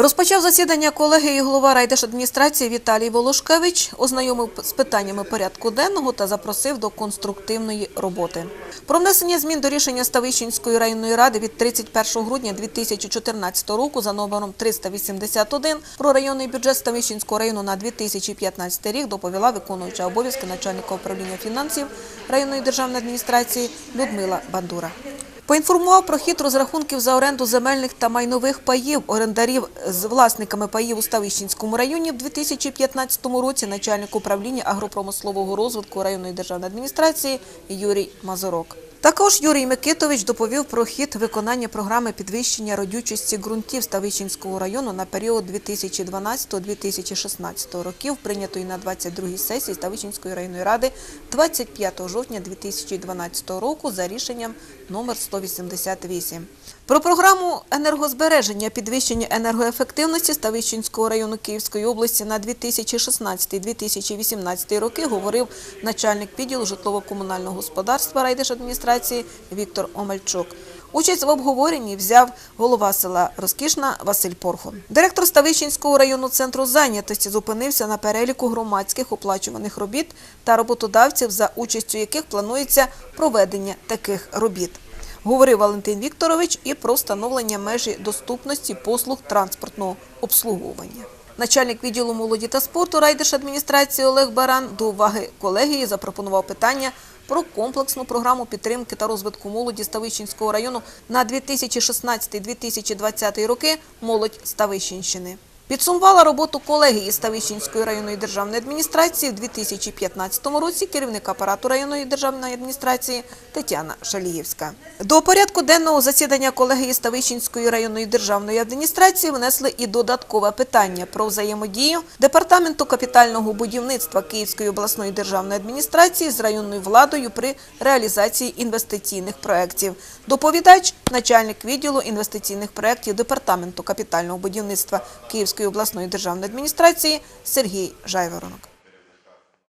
Розпочав засідання колегії голова райдержадміністрації Віталій Волошкевич, ознайомив з питаннями порядку денного та запросив до конструктивної роботи. Про внесення змін до рішення Ставищенської районної ради від 31 грудня 2014 року за номером 381 про районний бюджет Ставищенського району на 2015 рік доповіла виконуюча обов'язки начальника управління фінансів районної державної адміністрації Людмила Бандура. Поінформував про хід розрахунків за оренду земельних та майнових паїв орендарів з власниками паїв у Ставищенському районі в 2015 році начальник управління агропромислового розвитку районної державної адміністрації Юрій Мазурок. Також Юрій Микитович доповів про хід виконання програми підвищення родючості ґрунтів Ставищенського району на період 2012-2016 років, прийнятої на 22-й сесії Ставищенської районної ради 25 жовтня 2012 року за рішенням номер 188. Про програму енергозбереження підвищення енергоефективності Ставищенського району Київської області на 2016-2018 роки говорив начальник відділу житлово-комунального господарства райдержадміністрації Віктор Омельчук. Участь в обговоренні взяв голова села Розкішна Василь Порхон. Директор Ставищенського районного центру зайнятості зупинився на переліку громадських оплачуваних робіт та роботодавців, за участю яких планується проведення таких робіт. Говорив Валентин Вікторович і про встановлення межі доступності послуг транспортного обслуговування. Начальник відділу молоді та спорту райдержадміністрації Олег Баран до уваги колегії запропонував питання про комплексну програму підтримки та розвитку молоді Ставищенського району на 2016-2020 роки «Молодь Ставищенщини». Підсумувала роботу колегії Ставищенської районної державної адміністрації в 2015 році керівник апарату районної державної адміністрації Тетяна Шалієвська. До порядку денного засідання колегії Ставищенської районної державної адміністрації внесли і додаткове питання про взаємодію Департаменту капітального будівництва Київської обласної державної адміністрації з районною владою при реалізації інвестиційних проєктів. Доповідач – начальник відділу інвестиційних проєктів Департаменту капітального будівництва Київської обласної державної адміністрації Сергій Жайворонок.